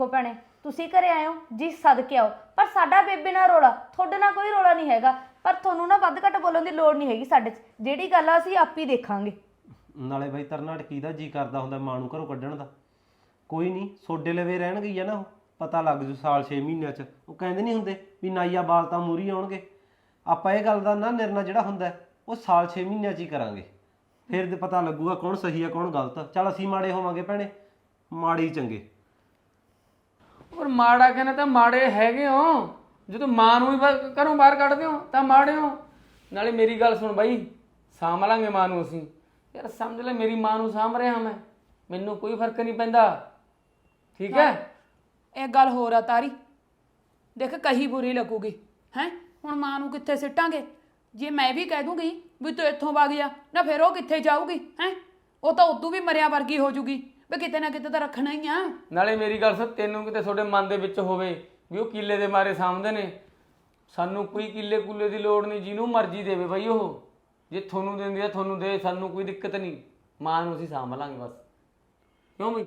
ਦੇਖੋ ਭੈਣੇ ਤੁਸੀਂ ਘਰੇ ਆਏ ਹੋ ਜੀ ਸਦਕੇ ਆਓ। ਪਰ ਸਾਡਾ ਬੇਬੇ ਨਾਲ ਰੋਲਾ ਤੁਹਾਡੇ ਨਾਲ ਕੋਈ ਰੋਲਾ ਨਹੀਂ ਹੈਗਾ। ਪਰ ਤੁਹਾਨੂੰ ਨਾ ਵੱਧ ਘੱਟ ਬੋਲਣ ਦੀ ਲੋੜ ਨਹੀਂ ਹੈਗੀ ਸਾਡੇ 'ਚ। ਜਿਹੜੀ ਗੱਲ ਆ ਅਸੀਂ ਆਪ ਹੀ ਦੇਖਾਂਗੇ। ਨਾਲੇ ਬਾਈ ਤਰਨਾਟ ਕੀ ਜੀ ਕਰਦਾ ਹੁੰਦਾ ਮਾਂ ਨੂੰ ਘਰੋਂ ਕੱਢਣ ਦਾ? ਕੋਈ ਨਹੀਂ ਸੋਡੇ ਲਵੇ ਰਹਿਣਗੇ ਹੀ ਆ ਨਾ ਉਹ। ਪਤਾ ਲੱਗ ਜੂ ਸਾਲ 6 ਮਹੀਨਿਆਂ ਚ। ਉਹ ਕਹਿੰਦੇ ਨਹੀਂ ਹੁੰਦੇ ਵੀ ਨਾਈਆ ਬਾਲ ਤਾਂ ਮੂਰੀ ਆਉਣਗੇ। ਆਪਾਂ ਇਹ ਗੱਲ ਦਾ ਨਾ ਨਿਰਣਾ ਜਿਹੜਾ ਹੁੰਦਾ ਹੈ, ਉਹ ਸਾਲ 6 ਮਹੀਨਿਆਂ ਚ ਹੀ ਕਰਾਂਗੇ। ਫਿਰ ਤੇ ਪਤਾ ਲੱਗੂਗਾ ਕੌਣ ਸਹੀ ਆ ਕੌਣ ਗਲਤ। ਚੱਲ ਅਸੀਂ ਮਾੜੇ ਹੋਵਾਂਗੇ ਭੈਣੇ। ਮਾੜੇ ਹੀ ਚੰਗੇ। ਔਰ ਮਾੜਾ ਕਹਿੰਦੇ ਤਾਂ ਮਾੜੇ ਹੈਗੇ ਹੋ। ਜਦੋਂ ਮਾਂ ਨੂੰ ਹੀ ਬਾ- ਘਰੋਂ ਬਾਹਰ ਕੱਢਦੇ ਹੋ ਤਾਂ ਮਾੜੇ ਹੋ। ਨਾਲੇ ਮੇਰੀ ਗੱਲ ਸੁਣ ਬਾਈ, ਸਾਂਭ ਲਾਂਗੇ ਮਾਂ ਨੂੰ ਅਸੀਂ। ਯਾਰ ਸਮਝ ਲੈ, ਮੇਰੀ ਮਾਂ ਨੂੰ ਸਾਂਭ ਰਿਹਾ ਮੈਂ। ਮੈਨੂੰ ਕੋਈ ਫ਼ਰਕ ਨਹੀਂ ਪੈਂਦਾ। ਠੀਕ ਹੈ। ਇਹ ਗੱਲ ਹੋਰ ਆ ਤਾਰੀ। ਦੇਖ ਕਹੀ ਬੁਰੀ ਲੱਗੂਗੀ। ਹੈ? ਹੁਣ ਮਾਂ ਨੂੰ ਕਿੱਥੇ ਸਿੱਟਾਂਗੇ? ਜੇ ਮੈਂ ਵੀ ਕਹਿ ਦੂੰਗੀ ਵੀ ਤੂੰ ਇੱਥੋਂ ਵਗ ਜਾ, ਨਾ ਫਿਰ ਉਹ ਕਿੱਥੇ ਜਾਊਗੀ? ਹੈ? ਉਹ ਤਾਂ ਉਦੋਂ ਵੀ ਮਰਿਆ ਵਰਗੀ ਹੋ ਜੂਗੀ। ਵੀ ਕਿਤੇ ਨਾ ਕਿਤੇ ਤਾਂ ਰੱਖਣਾ ਹੀ ਆ। ਨਾਲੇ ਮੇਰੀ ਗੱਲ ਸੁਣ, ਤੈਨੂੰ ਕਿਤੇ ਤੁਹਾਡੇ ਮਨ ਦੇ ਵਿੱਚ ਹੋਵੇ ਵੀ ਉਹ ਕਿੱਲੇ ਦੇ ਮਾਰੇ ਸਾਂਭਦੇ ਨੇ। ਸਾਨੂੰ ਕੋਈ ਕਿੱਲੇ ਕੁੱਲੇ ਦੀ ਲੋੜ ਨਹੀਂ, ਜਿਹਨੂੰ ਮਰਜ਼ੀ ਦੇਵੇ ਬਈ ਉਹ। ਜੇ ਤੁਹਾਨੂੰ ਦਿੰਦੀ ਆ, ਤੁਹਾਨੂੰ ਦੇ, ਸਾਨੂੰ ਕੋਈ ਦਿੱਕਤ ਨਹੀਂ। ਮਾਂ ਨੂੰ ਅਸੀਂ ਸਾਂਭ ਲਾਂਗੇ ਬਸ। ਕਿਉਂ ਬਈ?